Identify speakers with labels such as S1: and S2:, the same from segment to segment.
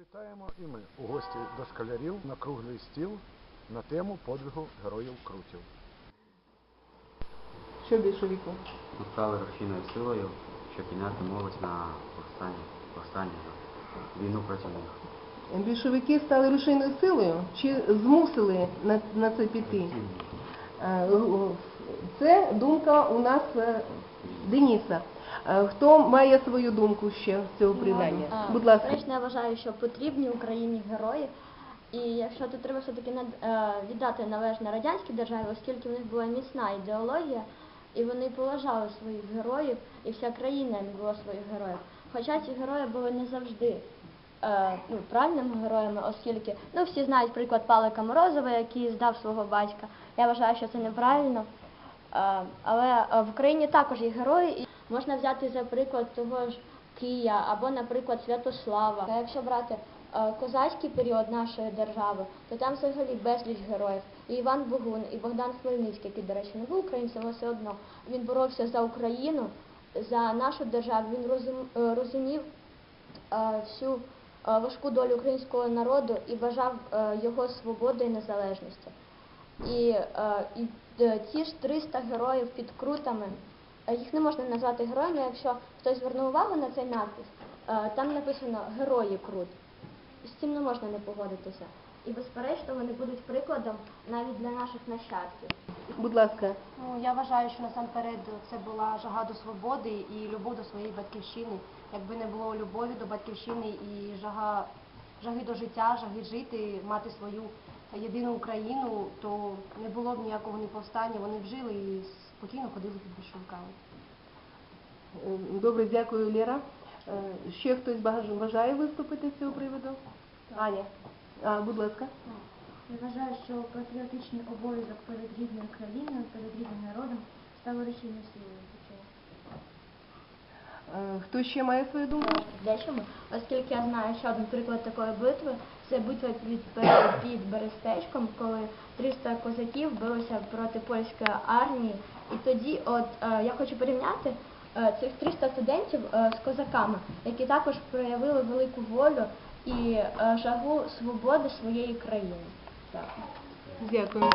S1: Вітаємо і ми у гості до школярів на круглий стіл на тему подвигу героїв Крутів.
S2: Що більшовіку?
S3: Ми стали рушійною силою, щоб підняти молодь на повстання, повстання, війну проти них.
S2: Більшовики стали рушійною силою чи змусили на, на це піти? Е, Це думка у нас е, Дениса. Е, Хто має свою думку ще з цього приводу?
S4: А,
S2: Будь ласка.
S4: Звісно, я вважаю, що потрібні Україні герої. І якщо то треба все-таки е, віддати належне радянській державі, оскільки в них була міцна ідеологія, і вони поважали своїх героїв, і вся країна була своїх героїв. Хоча ці герої були не завжди е, ну, правильними героями, оскільки ну, всі знають приклад Павлика Морозова, який здав свого батька. Я вважаю, що це неправильно. Е, Але в Україні також є герої, можна взяти за приклад того ж Кия або, наприклад, Святослава. А якщо брати е, козацький період нашої держави, то там взагалі безліч героїв. І Іван Богун, і Богдан Хмельницький, який, до речі, не був українцем, але все одно він боровся за Україну, за нашу державу. Він розум- е, розумів е, всю важку долю українського народу і бажав його свободи і незалежності. І, і ці ж 300 героїв під крутами, їх не можна назвати героями, якщо хтось звернув увагу на цей надпис, е, там написано Герої Крут. З цим не можна не погодитися. І безперечно вони будуть прикладом навіть для наших нащадків.
S2: Будь ласка.
S5: Ну, я вважаю, що насамперед це була жага до свободи і любов до своєї батьківщини. Якби не було любові до батьківщини і жага, жаги до життя, жаги жити, мати свою єдину Україну, то не було б ніякого ні повстання. Вони б жили і спокійно ходили під.
S2: Е, Добре, дякую, Лера. Е, Ще хтось баж- бажає виступити з цього приводу? Аня. А, будь ласка.
S4: Я вважаю, що патріотичний обов'язок перед рідною країною, перед рідним народом став рішення силою.
S2: Е, Хто ще має свою думку?
S4: Дечому, оскільки я знаю ще один приклад такої битви, це битва під, під Берестечком, коли 300 козаків билися проти польської армії. І тоді, от е, я хочу порівняти е, цих 300 студентів е, з козаками, які також проявили велику волю і е, жагу свободи своєї країни. Так.
S2: Дякую.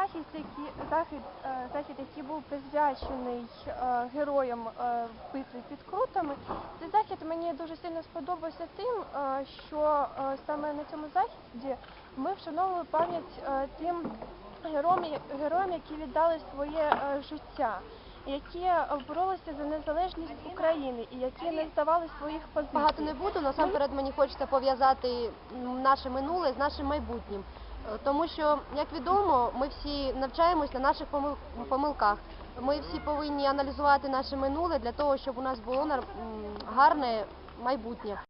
S6: Захід, який, захід, е, захід, який був присвячений е, героям е, битви під крутами. Цей захід мені дуже сильно сподобався тим, що саме на цьому заході ми вшановували пам'ять тим героям, героям, які віддали своє життя, які боролися за незалежність України і які не здавали своїх позицій.
S5: Багато не буду, насамперед мені хочеться пов'язати наше минуле з нашим майбутнім. Е, Тому що, як відомо, ми всі навчаємось на наших помил- помилках. Ми всі повинні аналізувати наше минуле для того, щоб у нас було гарне майбутнє.